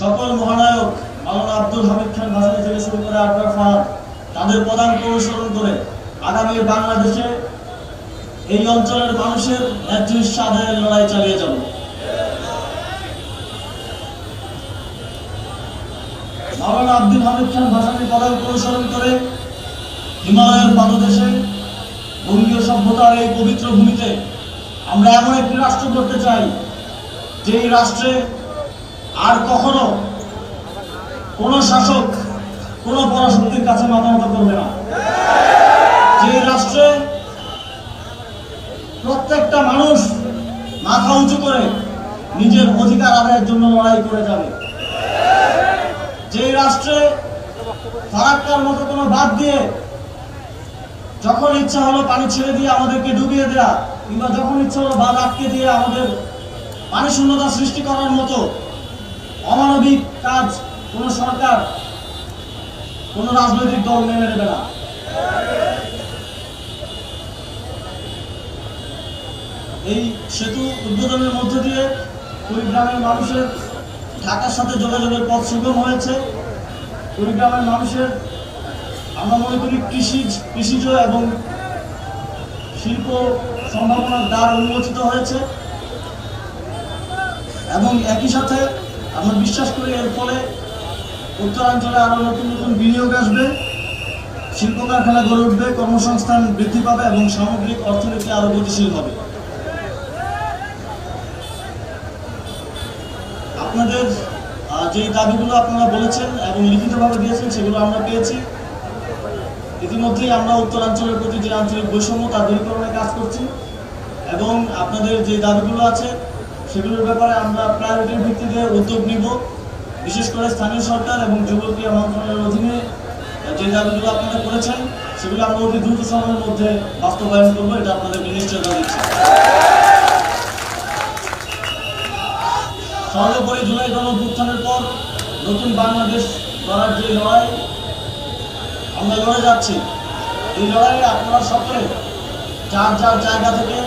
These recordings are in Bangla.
সকল মহানায়ক মাওলানা আব্দুল হামিদ খান ভাসানী থেকে শুরু করে আবরার ফাহাদ তাদের পদাঙ্ক অনুসরণ করে আগামী বাংলাদেশে এই অঞ্চলের মানুষের হিস্সা আদায়ের লড়াই চালিয়ে যাব। মাওলানা আব্দুল হামিদ খান ভাসানী পদাঙ্ক অনুসরণ করে হিমালয়ের পাদদেশে বঙ্গীয় সভ্যতার এই পবিত্র ভূমিতে আমরা এমন একটি রাষ্ট্র করতে চাই, যেই রাষ্ট্রে আর কখনো কোন শাসক, কোন পরাশক্তির কাছে মাথা মতো করবে না। যে রাষ্ট্রে প্রত্যেকটা মানুষ মাথা উঁচু করে নিজের অধিকার আদায়ের জন্য লড়াই করে যাবে। যে রাষ্ট্রে ফারাক্কার মতো কোনো বাদ দিয়ে যখন ইচ্ছা হলো পানি ছেড়ে দিয়ে আমাদেরকে ডুবিয়ে দেয়া, কিংবা যখন ইচ্ছা হলো বাঁধ আটকে দিয়ে আমাদের পানি শূন্যতা সৃষ্টি করার মতো অমানবিক কাজ কোন সরকার, কোন রাজনৈতিক দল মেনে নেবে না। এই সেতু উদ্বোধনের মধ্য দিয়ে কুড়িগ্রামের মানুষের ঢাকার সাথে যোগাযোগের পথ সুগম হয়েছে। কুড়িগ্রামের মানুষের আমরা মনে করি কৃষিজ কৃষিজ এবং শিল্প সম্ভাবনার দ্বার উন্মোচিত হয়েছে। এবং একই সাথে আমরা বিশ্বাস করি এর ফলে উত্তরাঞ্চলে আরও নতুন নতুন বিনিয়োগ আসবে শিল্প কারখানা গড়ে উঠবে, কর্মসংস্থান বৃদ্ধি পাবে এবং সামগ্রিক অর্থনীতি আরও গতিশীল হবে। আপনাদের যে দাবিগুলো আপনারা বলেছেন এবং লিখিতভাবে দিয়েছেন, সেগুলো আমরা পেয়েছি। ইতিমধ্যেই আমরা উত্তরাঞ্চলের প্রতি যে আঞ্চলিক বৈষম্য তা দূরীকরণে কাজ করছি। এবং আপনাদের যে দাবিগুলো আছে সেগুলোর ব্যাপারে আমরা প্রায়োরিটির ভিত্তিতে উদ্যোগ নিব। বিশেষ করে স্থানীয় সরকার এবং যুব ক্রীড়া মন্ত্রণালয়ের অধীনে যে দাবিগুলো আপনারা করেছেন, সেগুলো আমরা অতি দ্রুত সময়ের মধ্যে বাস্তবায়ন করব, এটা আপনাদেরকে নিশ্চয়তা দিচ্ছি। সর্বোপরি জুলাই গণঅভ্যুত্থানের পর নতুন বাংলাদেশ গড়ার যে লড়াই, আমরা লড়ে যাচ্ছি। এই লড়াইয়ে আপনারা সকলে যার যার জায়গা থেকে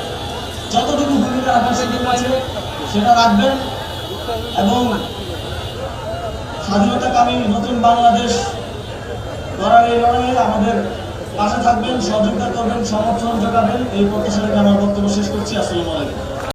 যতটুকু ভূমিকা রাখার সুযোগ আছে সেটা রাখবেন এবং স্বাধীনতাকামী নতুন বাংলাদেশ করার এই লড়াইয়ে আমাদের পাশে থাকবেন, সহযোগিতা করবেন, সমর্থন যোগাবেন। এই প্রত্যাশা রেখে আমার বক্তব্য শেষ করছি। আসসালামু আলাইকুম।